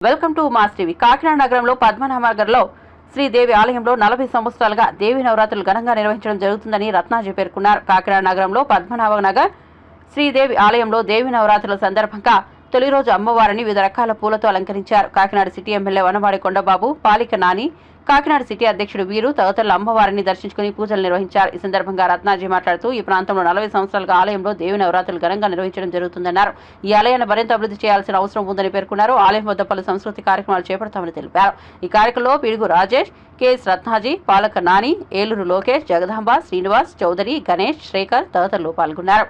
Welcome to mass TV. Kakinada నగరంలో పద్మనాభనగర్లో శ్రీదేవి ఆలయంలో నలభై సంవత్సరాలుగా దేవి నవరాత్రులు ఘనంగా నిర్వహించడం జరుగుతుందని రత్నాజీ పేర్కొన్నారు. కాకినాడ నగరంలో పద్మనాభ నగర్ శ్రీదేవి ఆలయంలో దేవి నవరాత్రుల సందర్భంగా తొలి రోజు అమ్మవారిని వివిధ రకాల పూలతో అలంకరించారు. Kakinada city MLA Vanavadi Kondababu Palika Nani Kakinada city అధ్యక్షుడు వీరు తదితరులు అమ్మవారిని దర్శించుకుని పూజలు నిర్వహించారు. ఈ సందర్భంగా రత్నాజీ మాట్లాడుతూ ఈ ప్రాంతంలో నలభై సంవత్సరాలుగా ఆలయంలో దేవి నవరాత్రులు ఘనంగా నిర్వహించడం జరుగుతుందన్నారు. ఈ ఆలయాన్ని మరింత అభివృద్ధి చేయాల్సిన అవసరం ఉందని పేర్కొన్నారు. ఆలయం వద్ద పలు సంస్కృతి కార్యక్రమాలు చేపడతామని తెలిపారు. ఈ కార్యక్రమంలో పిడుగు రాజేష్ కెఎస్ రత్నాజీ పాలక నాని ఏలూరు లోకేష్ జగదాంబ శ్రీనివాస్ చౌదరి గణేష్ శ్రేఖర్ తదితరులు పాల్గొన్నారు.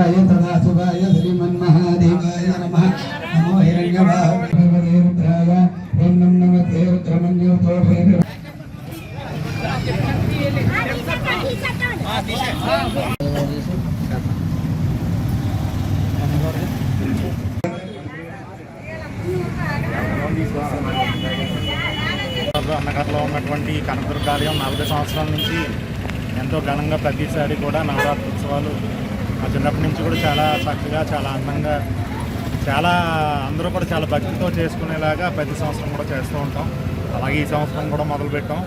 य तदा सुभाय श्रीमन्महादेवाय नमः नमो हिरण्यवाहवे रुद्राय ॐ नम नमते रुद्रमन्योतो भैरव అన్నగర్లో ఉన్నటువంటి కనకదుర్గాలయం నలభై సంవత్సరాల నుంచి ఎంతో ఘనంగా ప్రతిసారి కూడా నవరాత్రి ఉత్సవాలు మా చిన్నప్పటి నుంచి కూడా చాలా చక్కగా చాలా అందంగా చాలా అందరూ కూడా చాలా భక్తితో చేసుకునేలాగా ప్రతి సంవత్సరం కూడా చేస్తూ ఉంటాం. అలాగే ఈ సంవత్సరం కూడా మొదలుపెట్టాం.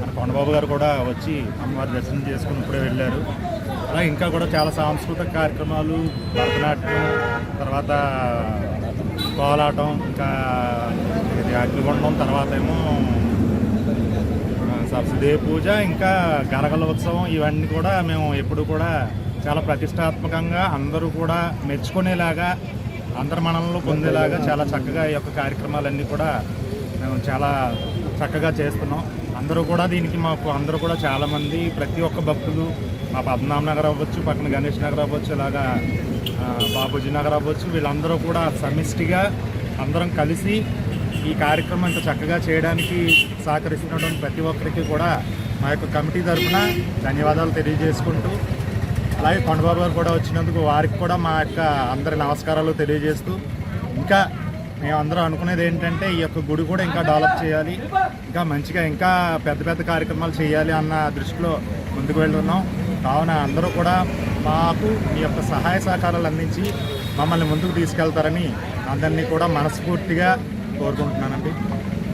మన కొండబాబు గారు కూడా వచ్చి అమ్మవారి దర్శనం చేసుకుని ఇప్పుడే వెళ్ళారు. అలాగే ఇంకా కూడా చాలా సాంస్కృతిక కార్యక్రమాలు భరతనాట్యం తర్వాత కోలాటం ఇంకా ఇది అగ్నిగుండం తర్వాత ఏమో సబ్సిడీ పూజ ఇంకా గరగల ఉత్సవం ఇవన్నీ కూడా మేము ఎప్పుడు కూడా చాలా ప్రతిష్టాత్మకంగా అందరూ కూడా మెచ్చుకునేలాగా అందరి మనల్లో పొందేలాగా చాలా చక్కగా ఈ యొక్క కార్యక్రమాలన్నీ కూడా మేము చాలా చక్కగా చేస్తున్నాం. అందరూ కూడా దీనికి మాకు అందరూ కూడా చాలామంది ప్రతి ఒక్క భక్తులు మా పద్మనాభ నగర్ అవ్వచ్చు పక్కన గణేష్ నగర్ అవ్వచ్చు ఇలాగా ఆ, బాపూజీ నగర్ అవ్వచ్చు వీళ్ళందరూ కూడా సమిష్టిగా అందరం కలిసి ఈ కార్యక్రమం ఇంత చక్కగా చేయడానికి సహకరిస్తున్నటువంటి ప్రతి ఒక్కరికి కూడా మా యొక్క కమిటీ తరఫున ధన్యవాదాలు తెలియజేసుకుంటూ అలాగే కొండబాబు గారు కూడా వచ్చినందుకు వారికి కూడా మా యొక్క అందరి నమస్కారాలు తెలియజేస్తూ ఇంకా మేము అందరం అనుకునేది ఏంటంటే ఈ యొక్క గుడి కూడా ఇంకా డెవలప్ చేయాలి ఇంకా మంచిగా ఇంకా పెద్ద పెద్ద కార్యక్రమాలు చేయాలి అన్న దృష్టిలో ముందుకు వెళ్తున్నాం. కావున అందరూ కూడా మాకు మీ యొక్క సహాయ సహకారాలు అందించి మమ్మల్ని ముందుకు తీసుకెళ్తారని అందరినీ కూడా మనస్ఫూర్తిగా కోరుకుంటున్నానండి.